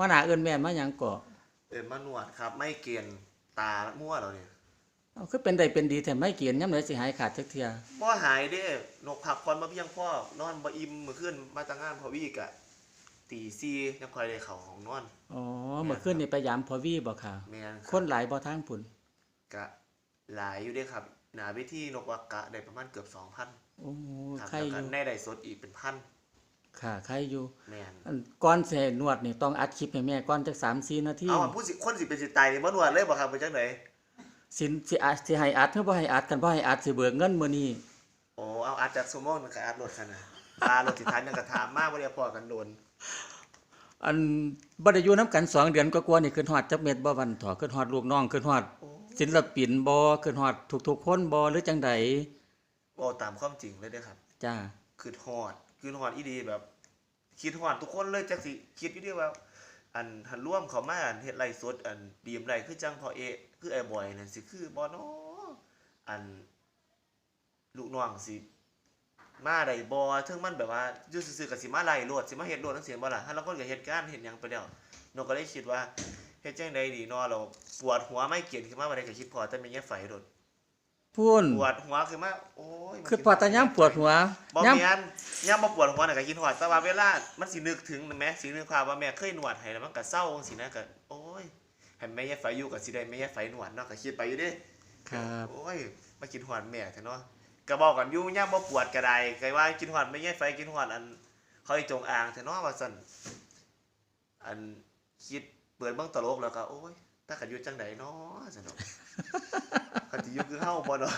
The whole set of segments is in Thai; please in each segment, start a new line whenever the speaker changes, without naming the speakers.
หัวหน้าเอิ้นแม่มาหยังก่อ
เอินมานวดครับ ไม่เกณฑ์ตามั่วเราเนี่ย
เอาคือเป็นได้เป็นดีแต่ไม่เกียนยามใดสิหายขาดจักเที่ย
บ่หายเด้นกผักคอนมาเพียงพ่อนอนบ่อิ่มมื้อคืนมาตั้งงานพอวีกะตี4ยังค่อยได้เข้าห้องนอน
อ๋อเมื่อคืนนี่ไปยามพอวีบ่ค่ะ
แม่นรับ
คนหลายบ่ทางพุ่น
กะหลายอยู่เด้ครับ หนาเวทีนกวักกะได้ประมาณเกือบ2,000
โอ้
ครับ
ใคร
แล้ว
อ
ก็
ยู่
ในได้สดอีกเป็นพัน
ค่ะใครอยู่
แม่น
อันก่อนสิให้นวดนี่ต้องอัดคลิปให้แม่ก่อนจัก3-4นาที
เอาอันผู้สิคนสิเป็นสิตายนี่บ่นวดเลยบ่ครับเป็นจังได
สินสิอัดสิให้อัดหรือบ่ให้อัดกันบ่ให้อัดสิเบิกเงินมื้อนี้
โอ้เอาอัดจากสมองมันก็อัดรถคั่นน่ะตารถสิทันยังก็ถามมาบ่ได้พอกันโดน
อันบ่ได้อยู่นํกันสองเดือนกว่าๆนี่ขึ้นฮอดจักเม็ดบ่วันถอขึ้นฮอดลูกน้องขึ้นฮอด
โอ้
ศิลปินบ่ขึ้นฮอดทุกๆคนบ่หรือจังใด
บ่ตามความจริงเลยเด้อครับ
จ้า
คือฮอด คือฮอดอีดีแบบ คิดฮอดทุกคนเลยจักสิคิดอยู่ดีว่า อันหันร่วมเขามาอันเฮ็ดไลฟ์สดอันดีมไรคือจังพอเอคือไอ้บอยนั่นสิคือบ่เนาะอันลูกน้องสิมาได้บ่ถึงมันแบบว่าอยู่ซื่อๆก็สิมาไล่โลดสิมาเฮ็ดโลดจังซี่บ่ล่ะหันลางคนก็เฮ็ดการเฮ็ดหยังไปแล้วนกก็เลยคิดว่าเฮ็ดจังไดดีเนาะเราปวดหัวไม่เกียนขึ้นมาบ่ได้ก็คิดพอแต่แม่นแย่ไฟโดด
พุ่น
ปวดหัวขึ้นมาโอ้ยมัน
คือพอตายามปวดหัว
บ่
ยาม
แม่นยามบ่ปวดหัวน่ะก็คิดฮอดแต่ว่าเวลามันสินึกถึงนั่นแหมสินึกภาพว่าแม่เคยนวดให้แล้วมันก็เศร้าจังซี่นะก็โอ้ยให้แม่แย่ไฟอยู่ก็สิได้แม่แย่ไฟนวดเนาะก็คิดไปอยู่เด้
ครับ
โอ้ยมากินหอดแม่แท้เนาะก็บอกกันอยู่ย่ามบ่ปวดก็ได้ก็ว่ากินหอดไม่แย่ไฟกินหอดอันเขาอีจงอ่างแท้เนาะว่าซั่นอันคิดเปิดเบิ่งตลกแล้วก็โอ้ยถ้ากันอยู่จังไดเนาะซั่น เนาะคันสิอยู่คือเฮาบ่เนาะ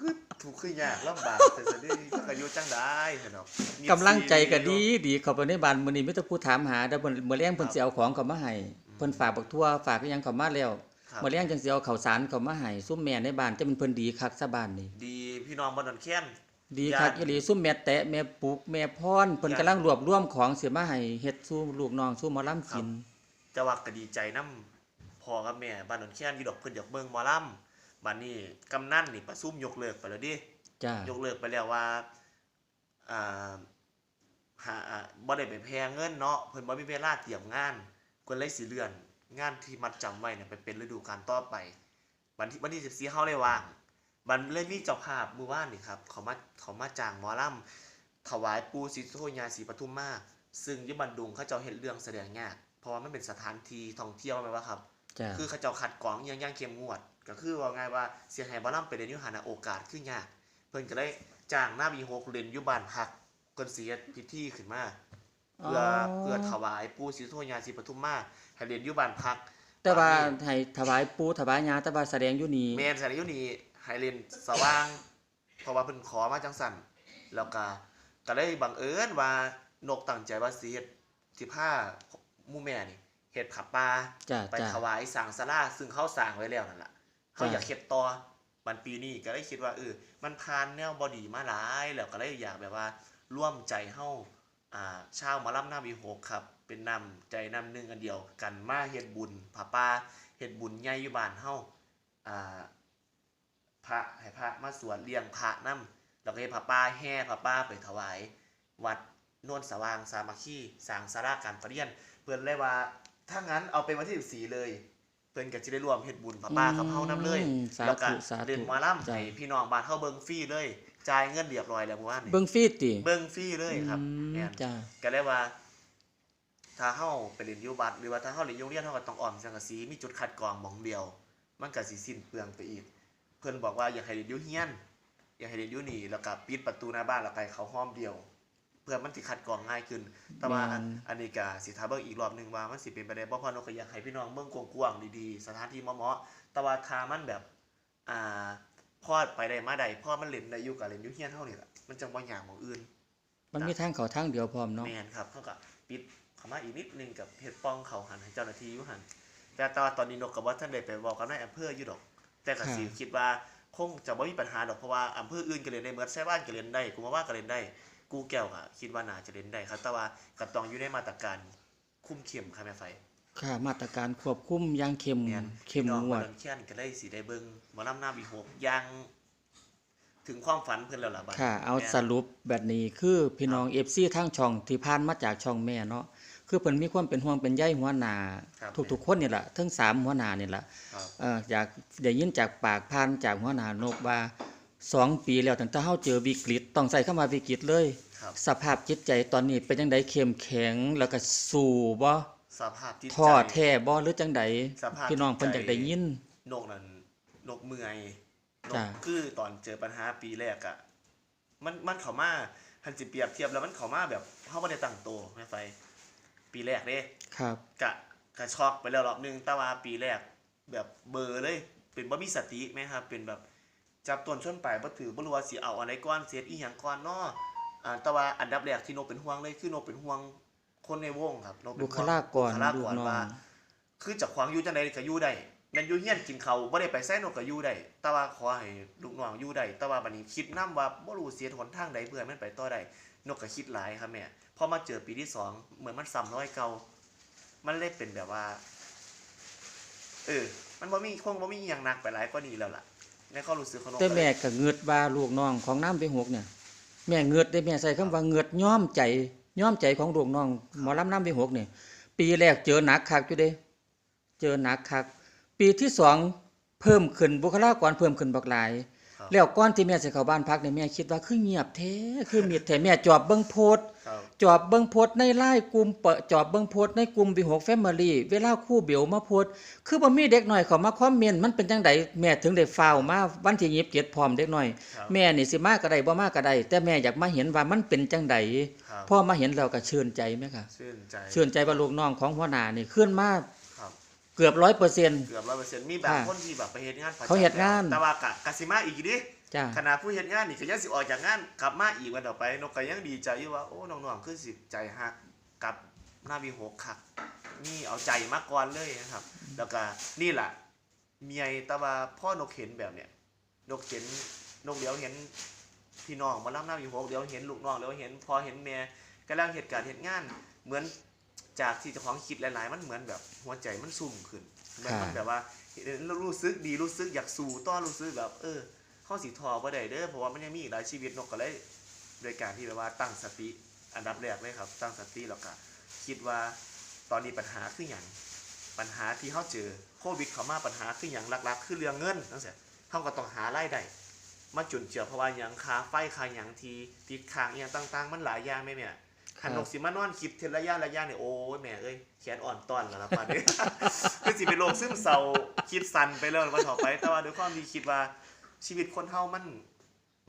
คือถูกข์คือยากลำบากแต่ซั่นนี่ถ้ากันอยู่จังไดซั่นเนาะ
กำลังใจก็ดีดีเข้าไปในบ้านมื้อนี้มีแต่ผู้ถามหาแต่เพิ่นมื้อแลงเพิ่นสิเอาของเข้ามาให้เพิ่นฝากบักทั่วฝากอิหยังเข้ามาแล้ว
ครับ
มื้อแลงจังสิเอาข้าวสารเข้ามาให้ซุมแม่ในบ้านจะเป็นเพิ่นดีคักซะบ้านนี่
ดีพี่น้องบ่ดอนแค้น
ดีคัก
ญาติ
อีหลีซุมแม่แตะแม่ปุกแม่พรเพิ่น
ญาติ
กำลังรวบรวมของสิมาให้เฮ็ดสู่ลูกน้องสู่หมอลำกิน
แต่ว่าก็ดีใจนํพ่ อกับแม่บ้านดอนแค้นอยู่ดอกเพิ่นอยากเบิ่งหมอลำบัดนี้กำนันนี่ประชุมยกเลิกไปแล้วเดิ
จ้าย
กเลิกไปแล้วว่าอ่าหาอ่าบ่ได้ไปแพงเงินเนาะเพิ่นบ่มีเวลาเตรียมงานเพิ่นเลยสิเลื่อน งานที่มัดจำไว้เนี่ยไปเป็นฤดูกาลต่อไป วันที่วันที่14เฮาเลยว่างบันเลยมีเจ้าภาพมื้อวานนี่ครับเขามาเขามาจ้างหมอลำถวายปู่ศรีสุโธญาศรีปทุมมาซึ่งอยู่บันดุงเขาเจ้าเฮ็ดเรื่องแสดงยากเพราะว่ามันเป็นสถานที่ท่องเที่ยวแม่นบ่ครับ
จ้า
คือเขาเจ้าขัดกรองอหยังอย่างเข้มงวด ก็คือว่าไงว่าเสียหายบ่ล่ำไปเรียนอยู่หานะโอกาสคือยาก เพิ่นก็ได้จ้างหน้าบีหกเรียนอยู่บ้านพักเพิ่นสิเฮ็ดพิธีขึ้นมาเพื่อเพื่อถวายปู่ศรีสุโธญาศรีปทุมมาให้เรียนอยู่บ้านพัก
แต่ว่า
อันนี้
ให้ถวายปู่ถวายยาแต่ว่าแสดงอยู่นี่
แม่นสถานอยู่นี่ให้เรียนสว่างเพราะว่าเพิ่นขอมาจังสั่นแล้วก็ก็ได้บังเอิญว่านกตั้งใจว่าสิเฮ็ดสิพาหมู่แม่นี่ เฮ็ดผับป่า
จ้า
ไป
จ้า
ถวายสังสลาซึ่งเขาสร้างไว้แล้วนั่นแหละเขา
จ้ะ
อยากเฮ็ดต่อมันปีนี้ก็เลยคิดว่าเออมันผ่านแนวบอดีมาหลายแล้วก็เลยอยากแบบว่า ร่วมใจเฮาอ่าชาวหมอลำหน้าวีหกครับ เป็นนำใจนำหนึ่งอันเดียวกันมาเฮ็ดบุญผาป่าเฮ็ดบุญใหญ่อยู่บ้านเฮาอ่าพระให้พระมาสวดเลี้ยงพระนํแล้วก็เฮ็ดผาป่าแห่ผาป่าไปถวาย วัดโนนสว่างสามัคคีสร้างศาลาการประเรียนเพิ่นเลยว่า ถ้างั้นเอาเป็นวันที่14เลยเพิ่นก็สิได้ร่วมเฮ็ดบุญพระป่ากับเฮานํเลย
อืมสา
แล้วก็
ธุสาธุ
เล่นหมอลำ
จ้ะ
ให้พี่น้องบ้านเฮาเบิ่งฟรีเลยจ่ายเงินเรียบร้อยแล้วเมื่อวานนี้
เบิ่งฟรีติ
เบิ่งฟรีเลยครับ
อืม
แม่น
จ้า
ก็เลยว่า ถ้าเฮาไปเรียนอยู่บัดหรือว่าถ้าเฮาเรียนโรงเรียนเฮาก็ต้องอ้อมสังกะสีมีจุดคัดกรองหม่องเดียว มันก็สิสิ้นเปลืองไปอีก เพิ่นบอกว่าอยากให้เรียนอยู่เฮียน อยากให้เรียนอยู่นี่แล้วก็ปิดประตูหน้าบ้านแล้วก็ให้เขาห้อมเดียว เพื่อมันสิคัดกรองง่ายขึ้น แต่ว่าอันอันนี้ก็สิถ้าเบิ่งอีกรอบหนึงว่ามันสิเป็นไปได้บ่เพราะนกก็อยากให้พี่น้องเบิ่งกว้างๆดีๆสถานที่เหมาะๆแต่ว่าถ้ามันแบบอ่าพอดไปได้มาได้พอมันเล่นได้อยู่กับเล่นอยู่เฮียนเท่านี่แหละมันจังบ่อย่างหมองอื่น
มันมีทางเขาทางเดียวพร้อมเนาะ
แม่นครับเขาก็ปิดเข้ามาอีกนิดนึงกับเฮ็ดป้องเขาหันให้เจ้าหน้าที่อยู่หันแต่ตอนตอนนี้นกก็บ่ทันได้ไปบอกกับนายอำเภออยู่ดอก แต่ก็สิคิดว่าคงจะบ่มีปัญหาดอกเพราะว่าอำเภออื่นก็เล่นได้เหมือนไส้บ้านก็เล่นได้กูมาว่าก็เล่นได้ กูแก้วก็คิดว่าน่าจะเล่นได้ครับ แต่ว่าก็ต้องอยู่ในมาตรการคุมเข้มครับแม่ไฟ
ค่ะมาตรการควบคุมอย่างเข้ม
แม่น
เข้ม
พี่น้อง
งว
บ่
ด
ดอนเคียนก็เลยสิได้เบิ่งหมอลำหน้าบีหกอย่างถึงความฝันเพิ่นแล้วล่ะบัด
ค่ะ เอา
แม่น
สรุปแบบนี้คือพี่น้อง FC ทางช่องที่ผ่านมาจากช่องแม่เนาะคือเพิ่นมีความเป็นห่วงเป็นใยหัวหน้า
ครับ
ทุกๆคนนี่ล่ะทั้งสามหัวหน้านี่ล่ะ
ครับ
เอ่ออยากได้ยินจากปากพานจากหัวหน้านกว่า สองปีแล้วตั้งแต่เฮาเจอวิกฤตต้องใส่คำว่าวิกฤตเลย
ครับ
สภาพจิตใจตอนนี้เป็นจังไดเข้มแข็งแล้วก็สู้บ่
สภาพจิตใจ
ท้อแท้บ่หรือจังใด
สภาพ
พี่น้องเพิ่นอยากได้ยิน
นกนั้นนกเมื่อยน
จ้ะ
กคือตอนเจอปัญหาปีแรกอะมันมันเข้ามาหันสิเปรียบเทียบแล้วมันเข้ามาแบบเฮาบ่ได้ตั้งโตวแม่ไฟ ปีแรกเด้
ครับ
กะกะช็อกไปแล้วรอบหนึงแต่ว่าปีแรก แบบเบลอเลย เป็นบ่มีสติไหมครับ เป็นแบบ จับต้นชนปลายบ่ถือบ่รู้ว่าสิเอาอันไหนก่อนเสียอีหยังก่อนเนาะอ่าแต่ว่าอันดับแรกที่นกเป็นห่วงเลยคือนกเป็นห่วงคนในวงครับนกเป็น
บุ
ห่วง
คลากร
บุคลา
ลูก
กร
น้อง
ว่าคือจากขวางอยู่จังไดก็อยู่ได้แม่นอยู่เฮียนกินข้าวบ่ได้ไปไสนกก็อยู่ได้แต่ว่าขอให้ลูกน้องอยู่ได้แต่ว่าบัดนี้คิดนํว่าบ่รู้เสียหนทางใดเพื่อให้มันไปต่อได้นกก็คิดหลายครับแม่พอมาเจอปีที่สองเหมือนมันซ้ำรอยเก่ามันเลยเป็นแบบว่า เออ มันบ่มีคงบ่มีอหย่างหนักไปหลายกว่านี้แล้วล่ะ ในความรู้สึกของนก
แต่แม่
ก็เลย
ก็เงือดว่าลูกน้องของน้ำไปหกเนี่ย แม่เงือดได้แม่ใส่คำว่าเงือดย้อมใจย้อมใจของลูกน้องหมอลำน้ำไปหกเนี่ยปีแรกเจอหนักคักอยู่เด้เจอหนักคัก ปีที่สองเพิ่มขึ้นบุคลากรเพิ่มขึ้นบักหลาย
ครับ
แล้วก่อนที่แม่สิเข้าบ้านพักเนี่ยแม่คิดว่าคือเงียบแท้คือมีแท้แม่จอบเบิ่งโพสต์
ครับ
จอบเบิ่งโพสต์ในไลน์กลุ่มเปิดจอบเบิ่งโพสต์ในกลุ่มวิหกแฟมิลี่เวลาครู่เบลมาโพสต์คือบ่มีเด็กน้อยเข้ามาคอมเมนต์มันเป็นจังไดแม่ถึงได้ฟ้าวมาวันที่27พร้อมเด็กน้อย
ครับ
แม่นี่สิมาก็ได้บ่มาก็ได้แต่แม่อยากมาเห็นว่ามันเป็นจังได
ครับ
พอมาเห็นแล้วก็ชื่นใจไหมคะ
ชื่นใจ
ชื่นใจว่าลูกน้องของหัวหน้านี่ขึ้นมา
ครับ
เกือบ100%
เกือบ100%มีบาง
ค่ะ
คนที่แบบไปเฮ็ดงานประจำ
เขาเฮ็ดงาน
แต่ว่ากะกะสิมาอีกดิ
จ้า
ขณะผู้เฮ็ดงานนี่ก็ยังสิออกจากงานกลับมาอีกวันต่อไปนกก็ยังดีใจอยู่ว่าโอ้น้องๆคือสิใจฮักกับหน้าวีหกคักนี่เอาใจมาก่อนเลยนะครับ แล้วก็นี่ล่ะเมียแต่ว่าพ่อนกเห็นแบบเนี้ยนกเห็นนกเดี๋ยวเห็นพี่น้องมารับหน้าวีหกเดี๋ยวเห็นลูกน้องเดี๋ยวเห็นพอเห็นแม่กำลังเหตุการณ์เหตุงาน เหมือน จากที่เจ้าของคิดหลาย ๆ มันเหมือนแบบหัวใจมันซุ่มขึ้นเหมือนมันแบบว่าเห็นแล้วรู้สึกดีรู้สึกอยากสู้ต้อนรู้สึกแบบ เออข้อสีทอบ่ได้เด้อเพราะว่ามันยังมีอีกหลายชีวิตนกก็เลยโดยการที่แบบว่าตั้งสติอันดับแรกเลยครับ ตั้งสติแล้วก็คิดว่าตอนนี้ปัญหาคืออย่างปัญหาที่เขาเจอโควิดเข้ามาปัญหาคืออย่างหลัก ๆ คือเรื่องเงินนั่นสิเขาก็ต้องหารายได้มาจุนเจือเพราะว่าอย่างค่าไฟค่าอย่างทีติดค้างอหย่างต่าง ๆ มันหลายอย่างแม่แม่ ขันนกสิมานอนคิดเทระยะระยะเนี่ยโอ้ยแม่เอ้ยแขนอ่อนตอนแล้วล่ะป่านนี้คือสิเป็นโรคซึมเศร้าคิดสั่นไปแล้ววันต่อไป แต่ว่าด้วยความที่คิดว่าชีวิตคนเฮามัน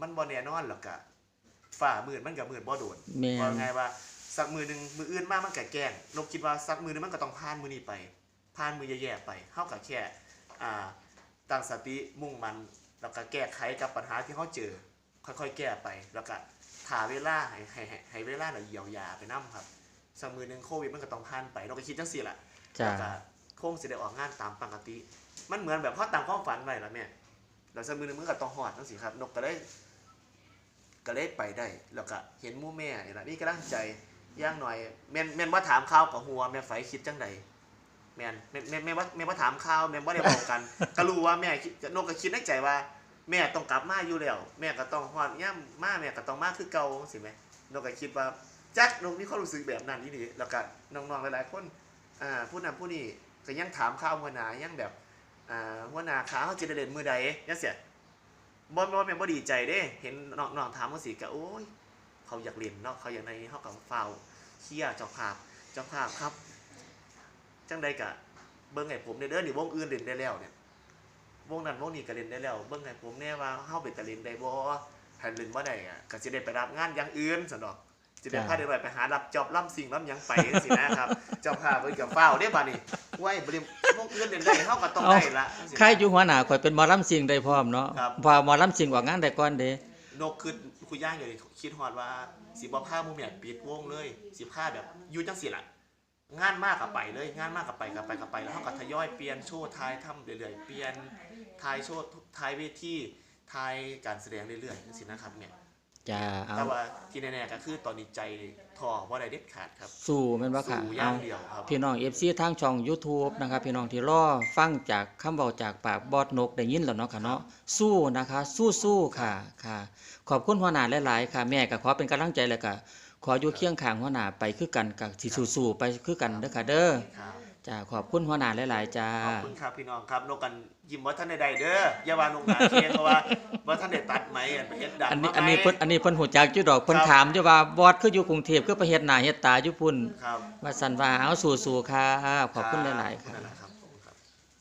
มันบ่แน่นอนหรอกกะฝ่ามืดมันกับมืดบ่โดน
แม่
ว่านไงว่าสักมือหนึงมืออื่นมามันก็แกล้งนกคิดว่าสักมือหนึงมันก็ต้องผ่านมือนี้ไปผ่านมือแย่ๆไปเฮาก็แค่อ่าตั้งสติมุ่งมันแล้วก็แก้ไขกับปัญหาที่เฮาเจอ ค่อยๆแก้ไปแล้วก็ ถ่าเวลาให้ให้ให้ให้เวลาน่ะเยียวยาไปนํครับสักมือหนึงโควิดมันก็ต้องผ่านไปนกก็คิดจังซี่ล่ะ
จ้า
แล้วก็คงสิได้ออกงานตามปกติ มันเหมือนแบบเขาตามความฝันไว้ล่ะแม่แล้วสักมือหนึงมันก็ต้องหอดจังซี่ครับนกก็ได้ก็เลยไปได้ แล้วก็เห็นหมู่แม่นี่ล่ะนี่กำลังใจอย่างหน่อยแม่นแม่นว่าถามข่าวกับหัวแม่ไฟคิดจังใดแม่นแม่นแม่นแม่นว่าแม่นว่าถามข่าวแม่นบ่ได้บอกกัน ก็รู้ว่าแม่คิดนกก็คิดในใจว่า แม่ต้องกลับมาอยู่แล้ว แม่ก็ต้องฮอดย่ำมาแม่ก็ต้องมาคือเก่าสิแม่นกก็คิดว่าจักนกมีความรู้สึกแบบนั้นนี่นี่แล้วก็น้องๆหลายๆคนอ่าผู้นั้นผู้นี้ก็ยังถามข้าวหัวหน้ายังแบบอ่าหัวหน้าขาเขาจะเด่นมือใดยังเสียบ่บ่แม่บ่ดีใจเด้ เห็นน้องๆถามว่าสิก็โอ้ยเขาอยากเรียนเนาะเขาอยากในเฮากับฟาวเคียเจ้าภาพเจ้าภาพครับ จังใดกะเบิ่งให้ผมเด้อเด้อนี่วงอื่นเล่นได้แล้วเนี่ย วงนั้นวงนี้ก็เล่นได้แล้วเบิ่งให้ผมแน่ว่าเฮาเป็นตะเล่นได้บ่ถ้าเล่นบ่ได้อะก็สิได้ไปรับงานอย่างอื่นซั่นดอกสิได้พาเด็กน้อยไปหารับจอบล่ำสิ่งล่ำหยังไปจังซี่นะครับเจ้าภาพเพิ่นก็ฟ้าวเด้บัดนี้ไว้บ่ได้วงอื่นเล่นได้เฮาก็ต้องได้ละจังซี้นะ
ใครอยู่หัวหน้าข่อยเป็นหมอลำซิงได้พร้อมเนาะ
ครับ
พอหมอลำซิงออกงานได้ก่อนเด้
นกคือคุยย่างอยู่นี่คิดฮอดว่าสิบ่พาหมู่แม่ปิดวงเลยสิพาแบบอยู่จังซี่ล่ะ งานมากกับไปเลย งานมากกับไปกับไปกับไป แล้วเขาก็ทยอยเปลี่ยนโชว์ทายทำเรื่อยๆเปลี่ยนทายโชว์ทายเวทีทายการแสดงเรื่อยๆจังซี่นะครับเนี่ย
จ้าเอา
แต่ว่าที่แน่ๆก็คือตอนนี้ใจทอบ่ได้เด็ดขาดครับ
สู้แม่นบ่ค่ะ
สู้อ
เอา
ย่างเดียวครับ
พี่น้อง FC ทางช่อง YouTube นะครับ พี่น้องที่รอฟังจากคำเว้าจากปากบอดนกได้ยินแล้วเนาะค่ะเนาะสู้นะคะ สู้ๆค่ะค่ะ ขอบคุณหัวหน้าหลาย ๆ ค่ะ แม่ก็ขอเป็นกำลังใจแล้วก็ ขออยู่เคียงข้างหัวหน้าไปคือกันกับสิสู้ๆไปคือกันเด้อค่ะเด้อ
ครับ
จ้าขอบคุณหัวหน้าหลายๆจ้า
ขอบคุณครับพี่น้องครับนกกันยิ้มว่าท่านใดๆเด้ออย่าว่านกหนาเคียนเพราะว่าว่าท่านได้ตัดไหมอันไปเฮ็ดดัง
อันนี้
มาไหม
อันนี้เพิ่นอันนี้เพิ่นหูจักอยู่ดอกเพิ่น
ครับ
ถามอยู่ว่าบอสคืออยู่กรุงเทพคือไปเฮ็ดหน้าเฮ็ดตาอยู่พุ่น
ครับ
ว่าซั่นว่าเอาสู้ๆครับขอบคุณหลายๆครับ
นั่นแหละครับ